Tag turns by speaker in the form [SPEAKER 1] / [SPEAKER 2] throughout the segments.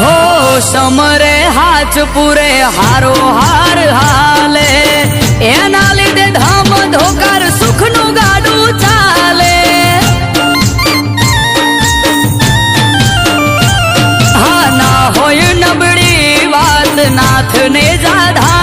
[SPEAKER 1] હો સમરે હાથ પૂરે હારો હાર હાલે. એના લીધે ધામ ધોકાર સુખનું ગાડું ચાલે. હા, ના હોય નબળી વાત, નાથને જાધા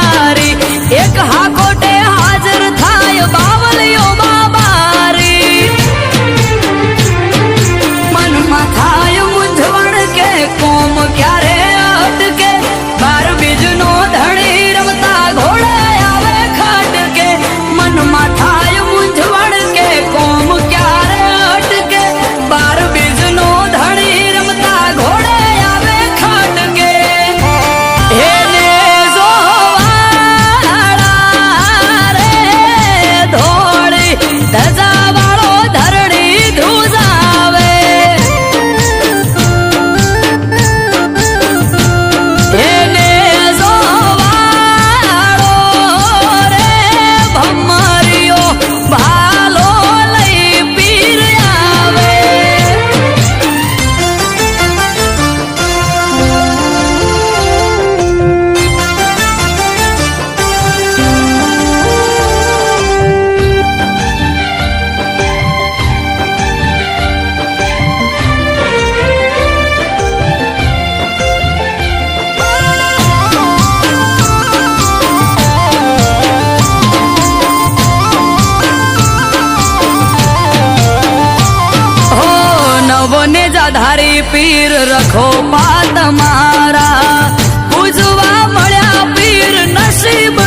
[SPEAKER 1] મને જાધારી પીર રખો પાત મારા. પૂજવા મળ્યા પીર નસીબ